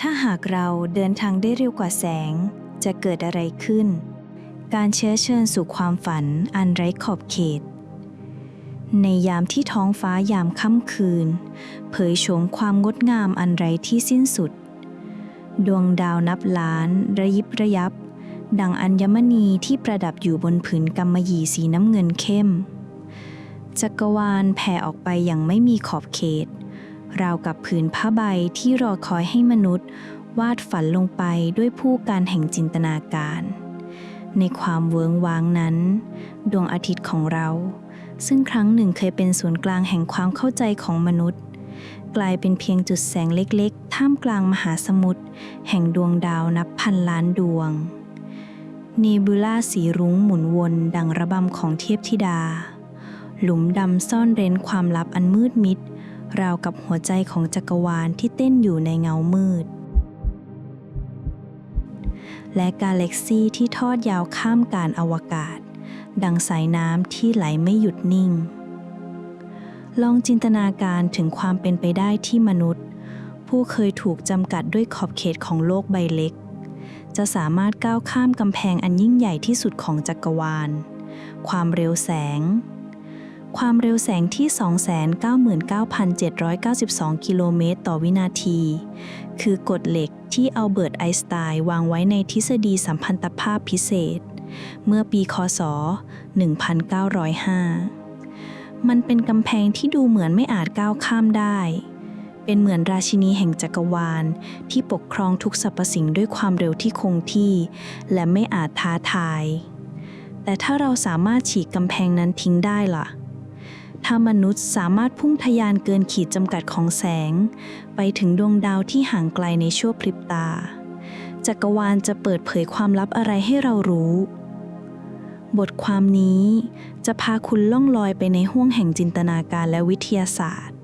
ถ้าหากเราเดินทางได้เร็วกว่าแสง จะเกิดอะไรขึ้น การเชื้อเชิญสู่ความฝันอันไร้ขอบเขต ในยามที่ท้องฟ้ายามค่ำคืน เผยโฉมความงดงามอันไร้ที่สิ้นสุด ดวงดาวนับล้าน ระยิบระยับ ดังอัญมณีที่ประดับอยู่บนผืนกำมะหยี่สีน้ำเงินเข้ม จักรวาลแผ่ออกไปอย่างไม่มีขอบเขต ราวกับผืนผ้าใบที่รอคอยให้มนุษย์ วาดฝันลงไปด้วยผู้การแห่งจินตนาการ ในความเวิงว้างนั้น ดวงอาทิตย์ของเรา ซึ่งครั้งหนึ่งเคยเป็นศูนย์กลางแห่งความเข้าใจของมนุษย์ กลายเป็นเพียงจุดแสงเล็กๆ ท่ามกลางมหาสมุทรแห่งดวงดาวนับพันล้านดวงเนบูล่าสีรุ้งหมุนวนดังระบำของเทพธิดา หลุมดำซ่อนเร้นความลับอันมืดมิด ราวกับหัวใจของจักรวาลที่เต้นอยู่ในเงามืด และกาแล็กซีที่ทอดยาวข้ามการอวกาศ ดังสายน้ำที่ไหลไม่หยุดนิ่ง ลองจินตนาการถึงความเป็นไปได้ที่มนุษย์ ผู้เคยถูกจำกัดด้วยขอบเขตของโลกใบเล็ก จะสามารถก้าวข้ามกำแพงอันยิ่งใหญ่ที่สุดของจักรวาล ความเร็วแสง ความเร็วแสงที่ 299,792 กิโลเมตรต่อวินาที คือกฎเหล็กที่อัลเบิร์ตไอน์สไตน์วางไว้ในทฤษฎีสัมพันธภาพพิเศษ เมื่อปีคศ 1905 มันเป็นกำแพงที่ดูเหมือนไม่อาจก้าวข้ามได้ เป็นเหมือนราชินีแห่งจักรวาล ที่ปกครองทุกสรรพสิ่งด้วยความเร็วที่คงที่ และไม่อาจท้าทาย แต่ถ้าเราสามารถฉีกกำแพงนั้นทิ้งได้ล่ะ ถ้ามนุษย์สามารถพุ่งทะยานเกินขีดจำกัดของแสง ไปถึงดวงดาวที่ห่างไกลในชั่วพริบตา จักรวาลจะเปิดเผยความลับอะไรให้เรารู้ บทความนี้จะพาคุณล่องลอยไปในห้วงแห่งจินตนาการและวิทยาศาสตร์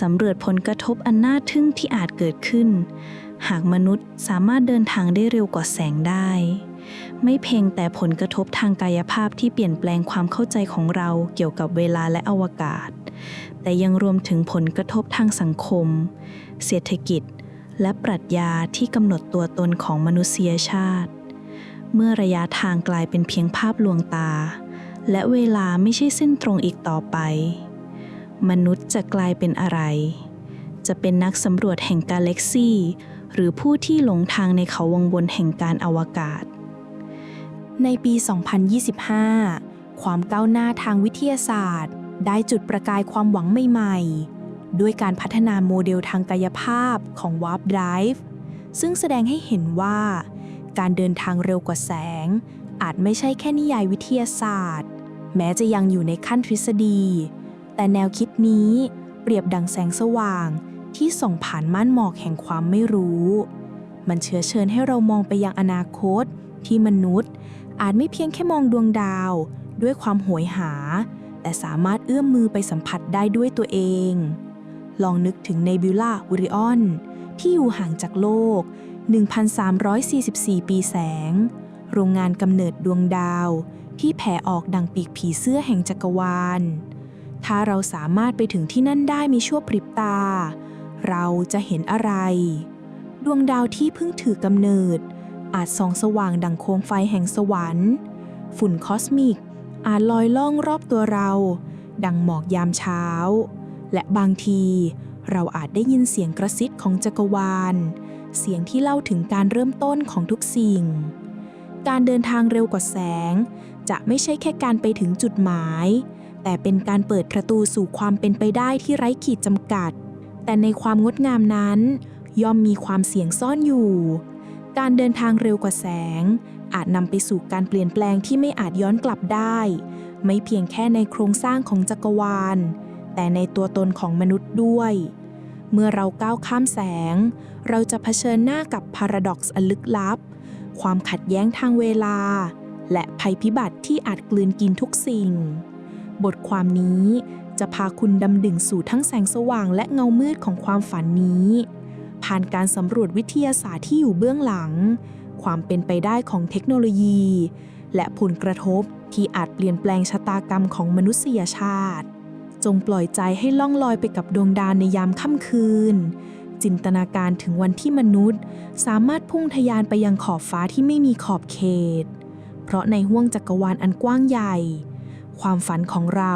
สำรวจผลกระทบอันน่าทึ่งที่อาจเกิดขึ้น หากมนุษย์สามารถเดินทางได้เร็วกว่าแสงได้ ไม่เพียงแต่ผลกระทบทางกายภาพที่เปลี่ยนแปลงความเข้าใจของเราเกี่ยวกับเวลาและอวกาศ แต่ยังรวมถึงผลกระทบทางสังคม เศรษฐกิจ และปรัชญาที่กำหนดตัวตนของมนุษยชาติ เมื่อระยะทางกลายเป็นเพียงภาพลวงตา และเวลาไม่ใช่เส้นตรงอีกต่อไป มนุษย์จะกลายเป็นอะไร จะเป็นนักสำรวจแห่งกาแล็กซีหรือผู้ที่หลงทางในเขาวงบนแห่งการอวกาศ ในปี 2025 ความก้าวหน้าทางวิทยาศาสตร์ ได้จุดประกายความหวังใหม่ๆ ด้วยการพัฒนาโมเดลทางกายภาพของ Warp Drive ซึ่งแสดงให้เห็นว่า การเดินทางเร็วกว่าแสง อาจไม่ใช่แค่นิยายวิทยาศาสตร์ แม้จะยังอยู่ในขั้นทฤษฎี แต่แนวคิดนี้เปรียบดังแสงสว่างที่ส่องผ่านม่านหมอกแห่งความไม่รู้ มันเชื้อเชิญให้เรามองไปยังอนาคตที่มนุษย์ อาจไม่เพียงแค่มองดวงดาว ด้วยความโหยหา แต่สามารถเอื้อมมือไปสัมผัสได้ด้วยตัวเอง ลองนึกถึงเนบิวลาอ r ริออน ที่อยู่ห่างจากโลก 1,344 ปีแสง โรงงานกำเนิดดวงดาว ที่แผ่ออกดังปีกผีเสื้อแห่งจักรวาล ถ้าเราสามารถไปถึงที่นั่นได้มีชั่วพริบตา เราจะเห็นอะไร ดวงดาวที่เพิ่งถือกำเนิด อาจส่องสว่างดังโคมไฟแห่งสวรรค์ ฝุ่นคอสมิก อาจลอยล่องรอบตัวเรา ดังหมอกยามเช้า และบางทีเราอาจได้ยินเสียงกระซิบของจักรวาล เสียงที่เล่าถึงการเริ่มต้นของทุกสิ่ง การเดินทางเร็วกว่าแสง จะไม่ใช่แค่การไปถึงจุดหมาย แต่เป็นการเปิดประตูสู่ความเป็นไปได้ที่ไร้ขีดจำกัด แต่ในความงดงามนั้น ย่อมมีความเสี่ยงซ่อนอยู่ การเดินทางเร็วกว่าแสง อาจนำไปสู่การเปลี่ยนแปลงที่ไม่อาจย้อนกลับได้ ไม่เพียงแค่ในโครงสร้างของจักรวาล แต่ในตัวตนของมนุษย์ด้วย เมื่อเราก้าวข้ามแสง เราจะเผชิญหน้ากับพาราดอกซ์อันลึกลับ ความขัดแย้งทางเวลา และภัยพิบัติที่อาจกลืนกินทุกสิ่ง บทความนี้จะพาคุณดำดิ่งสู่ทั้งแสงสว่างและเงามืดของความฝันนี้ ผ่านการสำรวจวิทยาศาสตร์ที่อยู่เบื้องหลัง ความเป็นไปได้ของเทคโนโลยี และผลกระทบที่อาจเปลี่ยนแปลงชะตากรรมของมนุษยชาติ จงปล่อยใจให้ล่องลอยไปกับดวงดาวในยามค่ำคืน จินตนาการถึงวันที่มนุษย์ สามารถพุ่งทะยานไปยังขอบฟ้าที่ไม่มีขอบเขต เพราะในห้วงจักรวาลอันกว้างใหญ่ ความฝันของเรา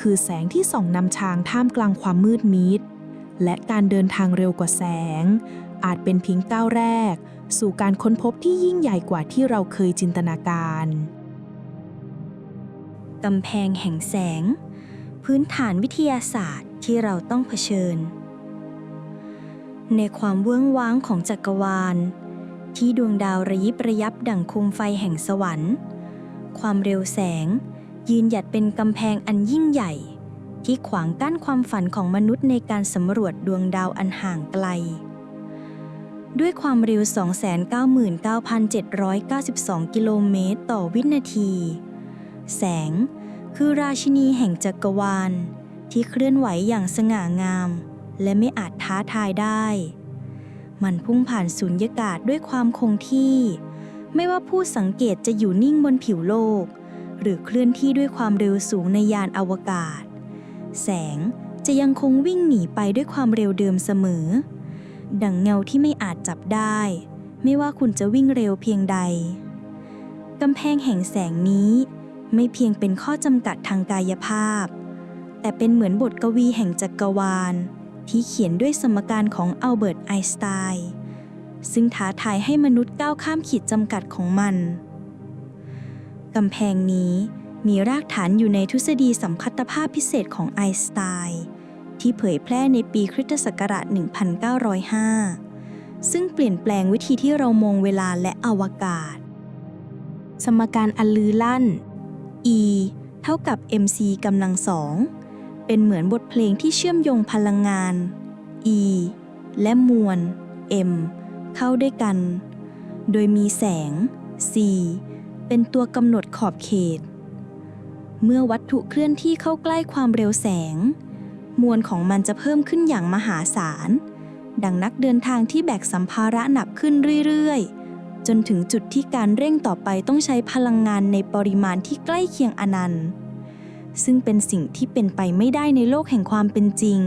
คือแสงที่ส่องนำทางท่ามกลางความมืดมิด และการเดินทางเร็วกว่าแสง อาจเป็นเพียงก้าวแรก สู่การค้นพบที่ยิ่งใหญ่กว่าที่เราเคยจินตนาการกำแพงแห่งแสง พื้นฐานวิทยาศาสตร์ที่เราต้องเผชิญ ในความเวิ้งว้างของจักรวาล ที่ดวงดาวระยิบระยับดั่งโคมไฟแห่งสวรรค์ ความเร็วแสง ยืนหยัดเป็นกำแพงอันยิ่งใหญ่ ที่ขวางกั้นความฝันของมนุษย์ในการสำรวจดวงดาวอันห่างไกล ด้วยความเร็ว 299,792 กิโลเมตรต่อวินาที แสง คือราชินีแห่งจักรวาล ที่เคลื่อนไหวอย่างสง่างาม และไม่อาจท้าทายได้ มันพุ่งผ่านสุญญากาศด้วยความคงที่ ไม่ว่าผู้สังเกตจะอยู่นิ่งบนผิวโลก หรือเคลื่อนที่ด้วยความเร็วสูงในยานอวกาศ แสงจะยังคงวิ่งหนีไปด้วยความเร็วเดิมเสมอ ดังเงาที่ไม่อาจจับได้ ไม่ว่าคุณจะวิ่งเร็วเพียงใด กำแพงแห่งแสงนี้ไม่เพียงเป็นข้อจำกัดทางกายภาพ แต่เป็นเหมือนบทกวีแห่งจักรวาล ที่เขียนด้วยสมการของอัลเบิร์ตไอน์สไตน์ซึ่งท้าทายให้มนุษย์ก้าวข้ามขีดจำกัดของมัน กำแพงนี้ มีรากฐานอยู่ในทฤษฎีสัมพัทธภาพพิเศษของไอน์สไตน์ที่เผยแพร่ในปีคริสตศักราช 1905 ซึ่งเปลี่ยนแปลงวิธีที่เรามองเวลาและอวกาศ สมการอันลือลั่น E เท่ากับ mc กำลังสองเป็นเหมือนบทเพลงที่เชื่อมโยงพลังงาน E และมวล m เข้าด้วยกัน โดยมีแสง c เป็นตัวกำหนดขอบเขต เมื่อวัตถุเคลื่อนที่เข้าใกล้ความเร็วแสง มวลของมันจะเพิ่มขึ้นอย่างมหาศาล ดังนักเดินทางที่แบกสัมภาระหนักขึ้นเรื่อยๆ จนถึงจุดที่การเร่งต่อไปต้องใช้พลังงานในปริมาณที่ใกล้เคียงอนันต์ ซึ่งเป็นสิ่งที่เป็นไปไม่ได้ในโลกแห่งความเป็นจริง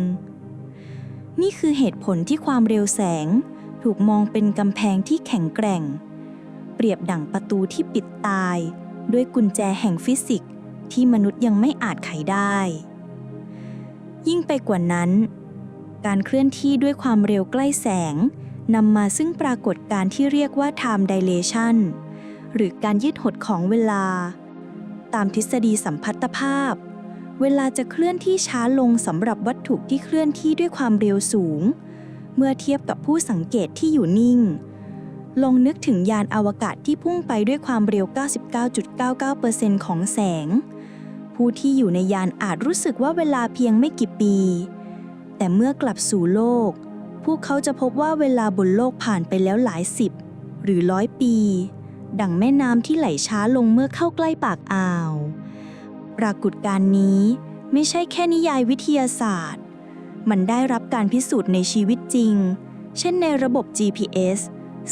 นี่คือเหตุผลที่ความเร็วแสง ถูกมองเป็นกำแพงที่แข็งแกร่ง เปรียบดั่งประตูที่ปิดตาย ด้วยกุญแจแห่งฟิสิกส์ ที่มนุษย์ยังไม่อาจไขได้ ยิ่งไปกว่านั้น การเคลื่อนที่ด้วยความเร็วใกล้แสงนำมาซึ่งปรากฏการที่เรียกว่า time dilation หรือการยืดหดของเวลา ตามทฤษฎีสัมพัทธภาพ เวลาจะเคลื่อนที่ช้าลงสำหรับวัตถุที่เคลื่อนที่ด้วยความเร็วสูง เมื่อเทียบกับผู้สังเกตที่อยู่นิ่ง ลองนึกถึงยานอวกาศที่พุ่งไปด้วยความเร็ว 99.99%ของแสง ผู้ที่อยู่ในยานอาจรู้สึกว่าเวลาเพียงไม่กี่ปี แต่เมื่อกลับสู่โลก พวกเขาจะพบว่าเวลาบนโลกผ่านไปแล้วหลายสิบ หรือร้อยปี ดังแม่น้ำที่ไหลช้าลงเมื่อเข้าใกล้ปากอ่าว ปรากฏการณ์นี้ไม่ใช่แค่นิยายวิทยาศาสตร์ มันได้รับการพิสูจน์ในชีวิตจริง เช่นในระบบ GPS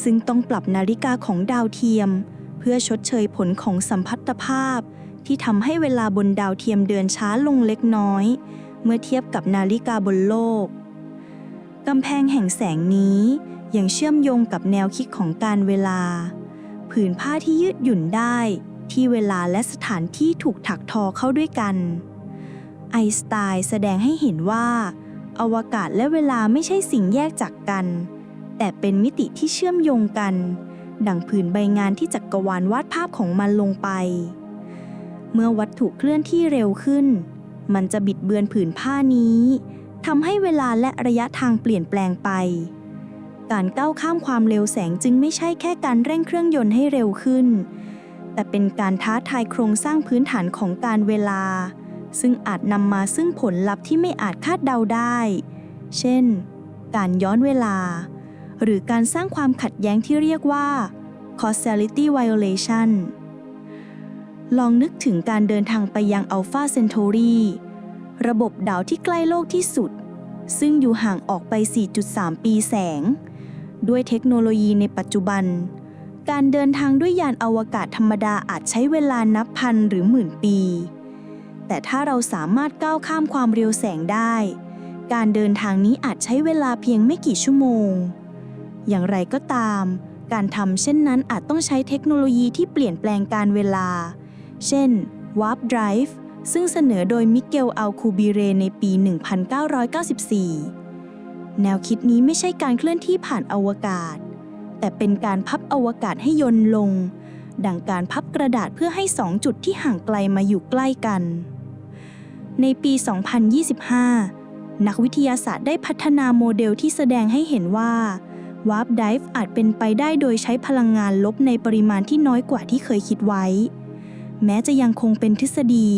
ซึ่งต้องปรับนาฬิกาของดาวเทียม เพื่อชดเชยผลของสัมพัทธภาพ ที่ทำให้เวลาบนดาวเทียมเดินช้าลงเล็กน้อย เมื่อเทียบกับนาฬิกาบนโลก กำแพงแห่งแสงนี้ยังเชื่อมโยงกับแนวคิดของการเวลา ผืนผ้าที่ยืดหยุ่นได้ที่เวลาและสถานที่ถูกถักทอเข้าด้วยกัน ไอน์สไตน์แสดงให้เห็นว่า อวกาศและเวลาไม่ใช่สิ่งแยกจากกัน แต่เป็นมิติที่เชื่อมโยงกัน ดังผืนใบงานที่จักกรวาลวาดภาพของมันลงไป เมื่อวัตถุเคลื่อนที่เร็วขึ้น มันจะบิดเบือนผืนผ้านี้ทำให้เวลาและระยะทางเปลี่ยนแปลงไป การก้าวข้ามความเร็วแสงจึงไม่ใช่แค่การเร่งเครื่องยนต์ให้เร็วขึ้น แต่เป็นการท้าทายโครงสร้างพื้นฐานของการเวลา ซึ่งอาจนำมาซึ่งผลลัพธ์ที่ไม่อาจคาดเดาได้ เช่น การย้อนเวลา หรือการสร้างความขัดแย้งที่เรียกว่า causality violation ลองนึกถึงการเดินทางไปยัง Alpha Centauri ระบบดาวที่ใกล้โลกที่สุด ซึ่งอยู่ห่างออกไป 4.3 ปีแสง ด้วยเทคโนโลยีในปัจจุบัน การเดินทางด้วยยานอวกาศธรรมดาอาจใช้เวลานับพันหรือหมื่นปี แต่ถ้าเราสามารถก้าวข้ามความเร็วแสงได้ การเดินทางนี้อาจใช้เวลาเพียงไม่กี่ชั่วโมง อย่างไรก็ตาม การทำเช่นนั้นอาจต้องใช้เทคโนโลยีที่เปลี่ยนแปลงการเวลา เช่น Warp Drive ซึ่งเสนอโดยมิเกลอัลคูบิเรในปี 1994 แนวคิดนี้ไม่ใช่การเคลื่อนที่ผ่านอวกาศ แต่เป็นการพับอวกาศให้ยนต์ลง ดังการพับกระดาษเพื่อให้สองจุดที่ห่างไกลมาอยู่ใกล้กัน ในปี 2025 นักวิทยาศาสตร์ได้พัฒนาโมเดลที่แสดงให้เห็นว่า Warp Drive อาจเป็นไปได้โดยใช้พลังงานลบในปริมาณที่น้อยกว่าที่เคยคิดไว้ แม้จะยังคงเป็นทฤษฎี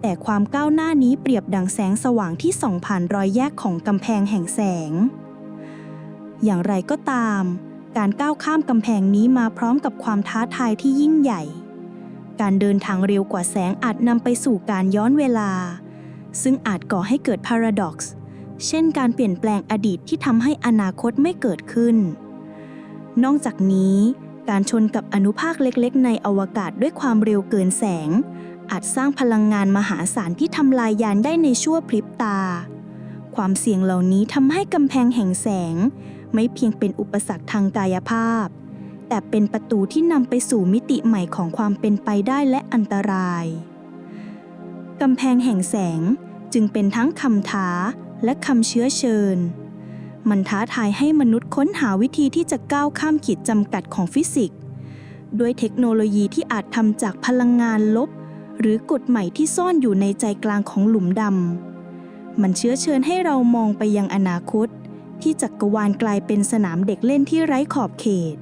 แต่ความก้าวหน้านี้เปรียบดังแสงสว่างที่ส่องผ่านรอยแยกของกำแพงแห่งแสง อย่างไรก็ตาม การก้าวข้ามกำแพงนี้มาพร้อมกับความท้าทายที่ยิ่งใหญ่ การเดินทางเร็วกว่าแสงอาจนำไปสู่การย้อนเวลา ซึ่งอาจก่อให้เกิด paradox เช่นการเปลี่ยนแปลงอดีตที่ทำให้อนาคตไม่เกิดขึ้น นอกจากนี้ การชนกับอนุภาคเล็กๆ ในอวกาศด้วยความเร็วเกินแสง อาจสร้างพลังงานมหาศาลที่ทำลายยานได้ในชั่วพริบตา ความเสี่ยงเหล่านี้ทำให้กำแพงแห่งแสง ไม่เพียงเป็นอุปสรรคทางกายภาพ แต่เป็นประตูที่นำไปสู่มิติใหม่ของความเป็นไปได้และอันตราย กำแพงแห่งแสงจึงเป็นทั้งคำท้าและคำเชื้อเชิญ มันท้าทายให้มนุษย์ค้นหาวิธีที่จะก้าวข้ามขีดจำกัดของฟิสิกส์ด้วยเทคโนโลยีที่อาจทำจากพลังงานลบ หรือกฎใหม่ที่ซ่อนอยู่ในใจกลางของหลุมดำ มันเชื้อเชิญให้เรามองไปยังอนาคต ที่จักรวาลกลายเป็นสนามเด็กเล่นที่ไร้ขอบเขต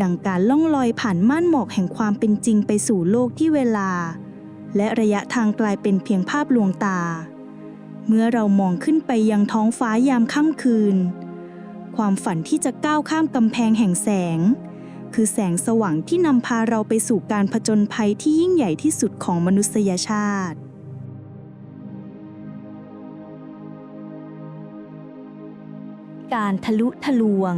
ดังการล่องลอยผ่านม่านหมอกแห่งความเป็นจริงไปสู่โลกที่เวลา และระยะทางกลายเป็นเพียงภาพลวงตา เมื่อเรามองขึ้นไปยังท้องฟ้ายามค่ำคืน ความฝันที่จะก้าวข้ามกำแพงแห่งแสง คือแสงสว่างที่นำพาเราไปสู่การผจญภัยที่ยิ่งใหญ่ที่สุดของมนุษยชาติการทะลุทะลวง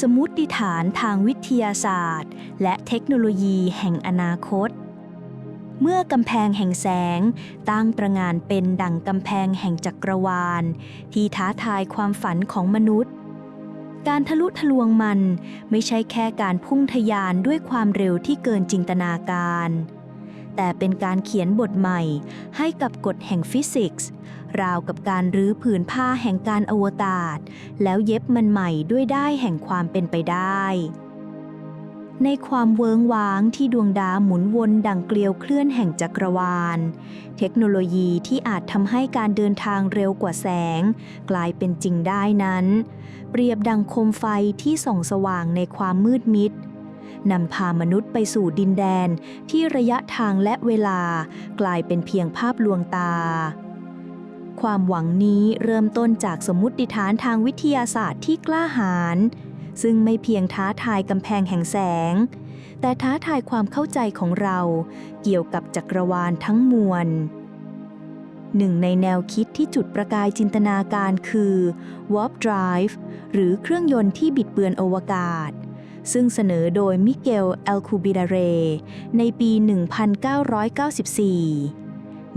สมมติฐานทางวิทยาศาสตร์ และเทคโนโลยีแห่งอนาคต เมื่อกำแพงแห่งแสง ตั้งตระงานเป็นดั่งกำแพงแห่งจักรวาล ที่ท้าทายความฝันของมนุษย์ การทะลุทะลวงมันไม่ใช่แค่การพุ่งทะยานด้วยความเร็วที่เกินจินตนาการ แต่เป็นการเขียนบทใหม่ให้กับกฎแห่งฟิสิกส์ ราวกับการรื้อผืนผ้าแห่งการอวตารแล้วเย็บมันใหม่ด้วยได้แห่งความเป็นไปได้ ในความเวิงว้างที่ดวงดาวหมุนวนดังเกลียวเคลื่อนแห่งจักรวาล เทคโนโลยีที่อาจทำให้การเดินทางเร็วกว่าแสง กลายเป็นจริงได้นั้น เปรียบดังโคมไฟที่ส่องสว่างในความมืดมิดนำพามนุษย์ไปสู่ดินแดนที่ระยะทางและเวลากลายเป็นเพียงภาพลวงตา ความหวังนี้เริ่มต้นจากสมมติฐานทางวิทยาศาสตร์ที่กล้าหาญ ซึ่งไม่เพียงท้าทายกำแพงแห่งแสง แต่ท้าทายความเข้าใจของเราเกี่ยวกับจักรวาลทั้งมวลหนึ่งในแนวคิดที่จุดประกายจินตนาการคือ Warp Drive หรือเครื่องยนต์ที่บิดเบือนอวกาศ ซึ่งเสนอโดยมิเกลเอลคูบิดาเร ในปี 1994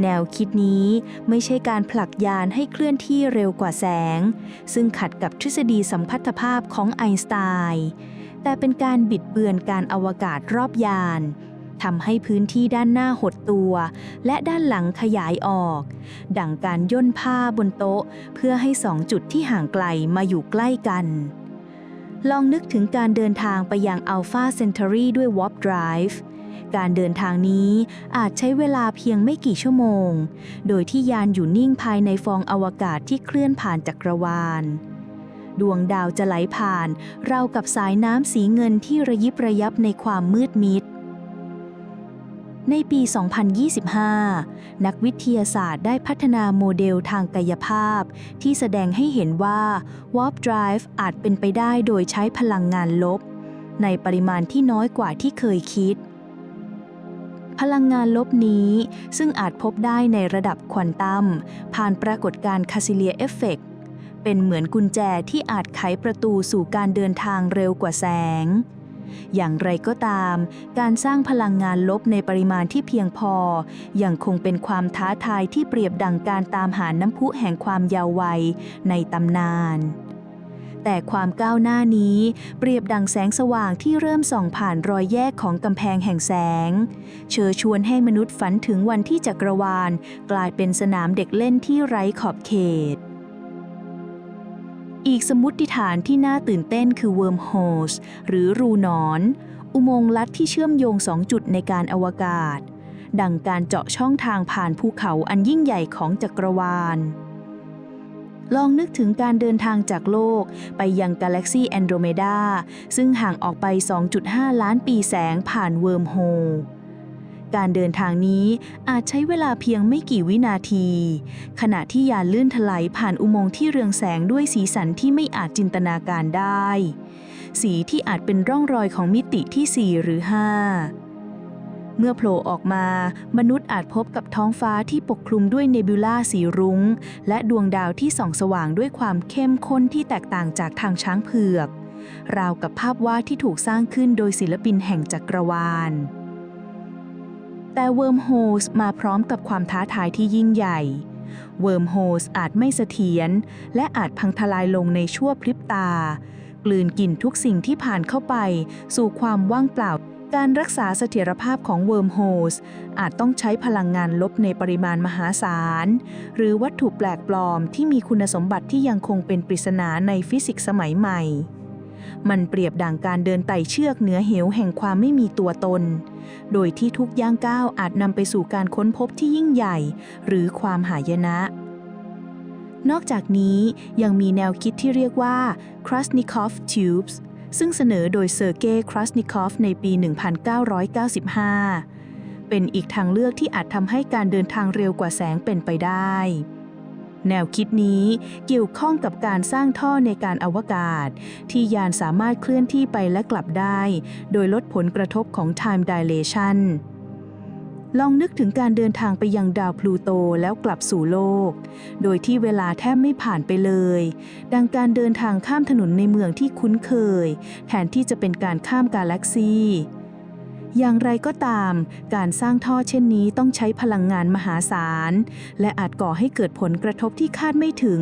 แนวคิดนี้ไม่ใช่การผลักยานให้เคลื่อนที่เร็วกว่าแสง ซึ่งขัดกับทฤษฎีสัมพัทธภาพของไอน์สไตน์แต่เป็นการบิดเบือนการอวกาศรอบยานทำให้พื้นที่ด้านหน้าหดตัว และด้านหลังขยายออก ดังการย่นผ้าบนโต๊ะ เพื่อให้สองจุดที่ห่างไกลมาอยู่ใกล้กัน ลองนึกถึงการเดินทางไปยัง Alpha Centauri ด้วย Warp Drive การเดินทางนี้อาจใช้เวลาเพียงไม่กี่ชั่วโมง โดยที่ยานอยู่นิ่งภายในฟองอวกาศที่เคลื่อนผ่านจักรวาล ดวงดาวจะไหลผ่าน ราวกับสายน้ำสีเงินที่ระยิบระยับในความมืดมิดในปี 2025 นักวิทยาศาสตร์ได้พัฒนาโมเดลทางกายภาพ ที่แสดงให้เห็นว่า Warp Drive อาจเป็นไปได้โดยใช้พลังงานลบ ในปริมาณที่น้อยกว่าที่เคยคิด พลังงานลบนี้ ซึ่งอาจพบได้ในระดับควอนตัม ผ่านปรากฏการณ์คาซิเลียเอฟเฟกเป็นเหมือนกุญแจที่อาจไขประตูสู่การเดินทางเร็วกว่าแสง อย่างไรก็ตาม การสร้างพลังงานลบในปริมาณที่เพียงพอ ยังคงเป็นความท้าทายที่เปรียบดังการตามหาน้ำพุแห่งความยาววัยในตำนาน แต่ความก้าวหน้านี้ เปรียบดังแสงสว่างที่เริ่มส่องผ่านรอยแยกของกำแพงแห่งแสง เชิญชวนให้มนุษย์ฝันถึงวันที่จักรวาล กลายเป็นสนามเด็กเล่นที่ไร้ขอบเขต อีกสมมติฐานที่น่าตื่นเต้นคือ Wormholes หรือรูนอน อุโมงค์ลัดที่เชื่อมโยงสองจุดในการอวกาศ ดังการเจาะช่องทางผ่านภูเขาอันยิ่งใหญ่ของจักรวาล ลองนึกถึงการเดินทางจากโลกไปยังกาแล็กซีแอนโดรเมดาซึ่งห่างออกไป 2.5 ล้านปีแสงผ่านเวิร์มโฮลการเดินทางนี้อาจใช้เวลาเพียงไม่กี่วินาที ขณะที่ยานลื่นถลายผ่านอุโมงค์ที่เรืองแสงด้วยสีสันที่ไม่อาจจินตนาการได้ สีที่อาจเป็นร่องรอยของมิติที่ 4 หรือ 5 เมื่อโผล่ออกมามนุษย์อาจพบกับท้องฟ้าที่ปกคลุมด้วยเนบิวลาสีรุง้ง และดวงดาวที่ส่องสว่างด้วยความเข้มข้นที่แตกต่างจากทางช้างเผือก ราวกับภาพวาดที่ถูกสร้างขึ้นโดยศิลปินแห่งจักรวาล แต่ Wormholes มาพร้อมกับความท้าทายที่ยิ่งใหญ่ Wormholes อาจไม่เสถียรและอาจพังทลายลงในชั่วพริบตา กลืนกินทุกสิ่งที่ผ่านเข้าไปสู่ความว่างเปล่า การรักษาเสถียรภาพของ Wormholes อาจต้องใช้พลังงานลบในปริมาณมหาศาล หรือวัตถุแปลกปลอมที่มีคุณสมบัติที่ยังคงเป็นปริศนาในฟิสิกส์สมัยใหม่ มันเปรียบดังการเดินไต่เชือกเหนือเหวแห่งความไม่มีตัวตน โดยที่ทุกย่างก้าวอาจนำไปสู่การค้นพบที่ยิ่งใหญ่ หรือความหายนะนอกจากนี้ยังมีแนวคิดที่เรียกว่า Krasnikov Tubes ซึ่งเสนอโดยเซอร์เกย์ครัสนิคอฟในปี 1995 เป็นอีกทางเลือกที่อาจทำให้การเดินทางเร็วกว่าแสงเป็นไปได้ แนวคิดนี้เกี่ยวข้องกับการสร้างท่อในการอวกาศ ที่ยานสามารถเคลื่อนที่ไปและกลับได้ โดยลดผลกระทบของ time dilation ลองนึกถึงการเดินทางไปยังดาวพลูโตแล้วกลับสู่โลก โดยที่เวลาแทบไม่ผ่านไปเลย ดังการเดินทางข้ามถนนในเมืองที่คุ้นเคย แทนที่จะเป็นการข้ามกาแล็กซีอย่างไรก็ตาม การสร้างท่อเช่นนี้ต้องใช้พลังงานมหาศาล และอาจก่อให้เกิดผลกระทบที่คาดไม่ถึง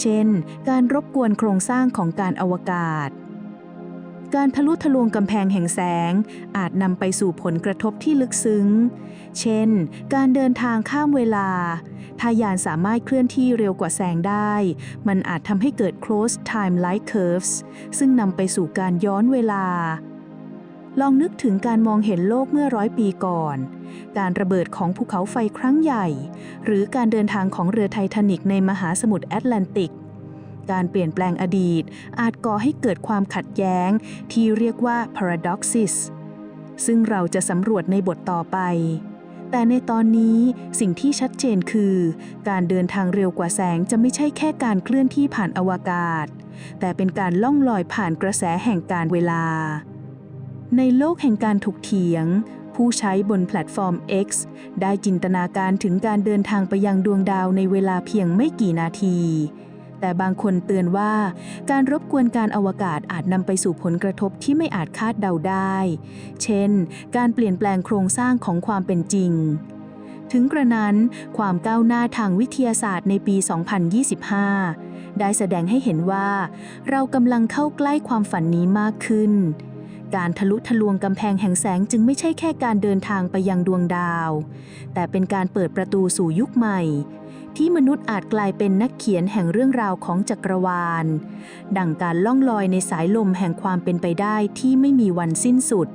เช่น การรบกวนโครงสร้างของการอวกาศ การทะลุทะลวงกำแพงแห่งแสง อาจนำไปสู่ผลกระทบที่ลึกซึ้ง เช่น การเดินทางข้ามเวลา ถ้ายานสามารถเคลื่อนที่เร็วกว่าแสงได้ มันอาจทำให้เกิด close time light curves ซึ่งนำไปสู่การย้อนเวลา ลองนึกถึงการมองเห็นโลกเมื่อร้อยปีก่อน การระเบิดของภูเขาไฟครั้งใหญ่ หรือการเดินทางของเรือไททานิกในมหาสมุทรแอตแลนติก การเปลี่ยนแปลงอดีต อาจก่อให้เกิดความขัดแย้ง ที่เรียกว่า paradoxes ซึ่งเราจะสำรวจในบทต่อไป แต่ในตอนนี้สิ่งที่ชัดเจนคือ การเดินทางเร็วกว่าแสงจะไม่ใช่แค่การเคลื่อนที่ผ่านอวกาศ แต่เป็นการล่องลอยผ่านกระแสแห่งการเวลา ในโลกแห่งการถกเถียงผู้ใช้บนแพลตฟอร์ม X ได้จินตนาการถึงการเดินทางไปยังดวงดาวในเวลาเพียงไม่กี่นาที แต่บางคนเตือนว่า การรบกวนการอวกาศอาจนำไปสู่ผลกระทบที่ไม่อาจคาดเดาได้ เช่น การเปลี่ยนแปลงโครงสร้างของความเป็นจริง ถึงกระนั้น ความก้าวหน้าทางวิทยาศาสตร์ในปี 2025 ได้แสดงให้เห็นว่า เรากำลังเข้าใกล้ความฝันนี้มากขึ้น การทะลุทะลวงกำแพงแห่งแสงจึงไม่ใช่แค่การเดินทางไปยังดวงดาว แต่เป็นการเปิดประตูสู่ยุคใหม่ ที่มนุษย์อาจกลายเป็นนักเขียนแห่งเรื่องราวของจักรวาล ดังการล่องลอยในสายลมแห่งความเป็นไปได้ที่ไม่มีวันสิ้นสุด